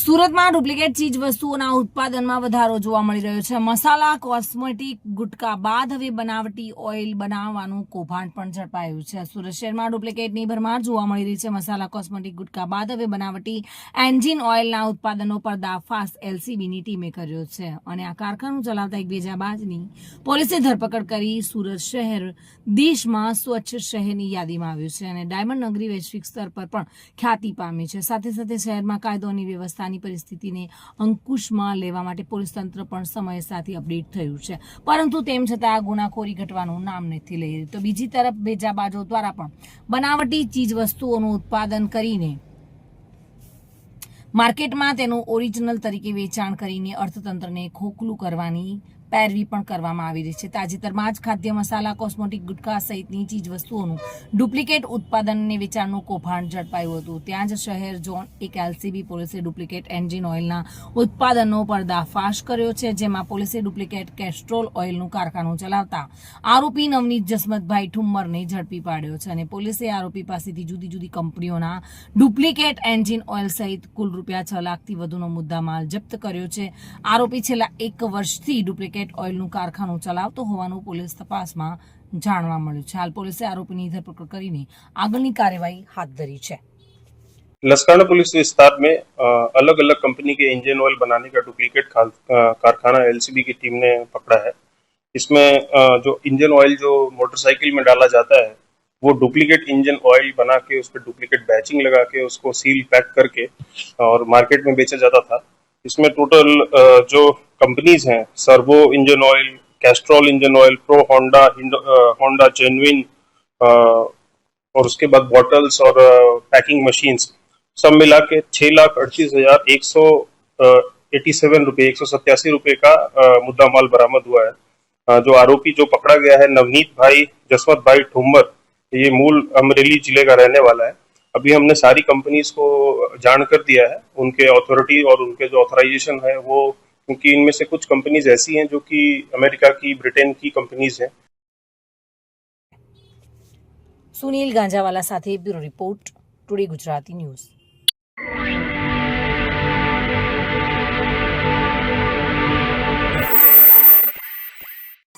સુરતમાં ડુપ્લિકેટ ચીજ વસ્તુઓના ઉત્પાદનમાં વધારો જોવા મળી રહ્યો છે. મસાલા, કોસ્મેટિક, ગુટકા બાદ હવે બનાવટી ઓઇલ બનાવવાનું કૌભાંડ પણ ઝડપાયું છે. સુરત શહેરમાં ડુપ્લિકેટની ભરમાર જોવા મળી રહી છે. મસાલા, કોસ્મેટિક, ગુટકા બાદ હવે બનાવટી એન્જિન ઓઇલના ઉત્પાદનો પર દાફાસ એલસીબીની ટીમે કર્યો છે અને આ કારખાનું ચલાવતા એક બેજાબાજની પોલીસે ધરપકડ કરી સુરત શહેર દેશમાં સ્વચ્છ શહેરની યાદીમાં આવ્યું છે અને ડાયમંડ નગરી વૈશ્વિક સ્તર પર પણ ખ્યાતિ પામી છે. સાથે સાથે શહેરમાં કાયદો અને વ્યવસ્થાની પરિસ્થિતિને અંકુશમાં લેવા માટે પોલીસ તંત્ર પણ સમય સાથે અપડેટ થયું છે. પરંતુ તેમ છતાં આ ગુનાખોરી ઘટવાનું નામ નથી લઈ રહ્યું. તો બીજી તરફ ભેજાબાજો દ્વારા પણ બનાવટી ચીજ વસ્તુઓનું ઉત્પાદન કરીને માર્કેટમાં તેનું ઓરિજિનલ તરીકે વેચાણ કરીને અર્થતંત્રને ખોખલું કરવાની પેરવી પણ કરવામાં આવી રહી છે. તાજેતરમાં જ ખાદ્ય મસાલા, કોસ્મેટિક ગુટખા સહિતની ચીજ વસ્તુઓનું ડુપ્લિકેટ ઉત્પાદન અને વેચાણનું કૌભાંડ ઝડપાયું હતું. ત્યાં જ શહેર ઝોન એક એલસીબી પોલીસે ડુપ્લિકેટ એન્જિન ઓઇલના ઉત્પાદનો પર્દાફાશ કર્યો છે, જેમાં પોલીસે ડુપ્લિકેટ કેસ્ટ્રોલ ઓઇલનું કારખાનું ચલાવતા આરોપી નવનીત જસમતભાઈ ઠુમ્મરને ઝડપી પાડ્યો છે અને પોલીસે આરોપી પાસેથી જુદી જુદી કંપનીઓના ડુપ્લિકેટ એન્જિન ઓઇલ સહિત કુલ રૂપિયા છ લાખથી વધુનો મુદ્દામાલ જપ્ત કર્યો છે. આરોપી છેલ્લા એક વર્ષથી ડુપ્લિકેટ ઓઇલનું કારખાનું ચલાવતો હોવાનું પોલીસ તપાસમાં જાણવા મળ્યું છે હાલ પોલીસે આરોપીની ધરપકડ કરીને આગળની કાર્યવાહી હાથ ધરી છે लसकाना पुलिस विस्तार में अलग अलग कंपनी के इंजन ऑयल बनाने का डुप्लीकेट खाल- अ, कारखाना एलसीबी की टीम ने पकड़ा है इसमें अ, जो इंजन ऑयल जो मोटरसाइकिल में डाला जाता है वो डुप्लीकेट इंजन ऑयल बना के उस पर डुप्लीकेट बैचिंग लगा के उसको सील पैक करके और मार्केट में बेचा जाता था इसमें टोटल अ, जो कंपनीज़ हैं Servo engine oil Castrol engine oil pro Honda Honda genuine और उसके बाद बॉटल्स और पैकिंग मशीन्स सब मिला के छह लाख अड़तीस हज़ार एक सौ एटी सेवन रुपये एक सौ सत्यासी रुपये का मुद्दा माल बरामद हुआ है। जो आरोपी जो पकड़ा गया है, नवनीत भाई, जसवंत भाई ठुम्मर ये मूल अमरेली ज़िले का रहने वाला है। अभी हमने सारी कंपनीज़ को जान कर दिया है, उनके अथॉरिटी और उनके जो ऑथराइजेशन है, वो क्योंकि इनमें से कुछ कंपनीज़ ऐसी हैं जो कि अमेरिका की, ब्रिटेन की कंपनीज़ हैं। सुनील गांजावाला साथी, bureau report, today Gujarati news.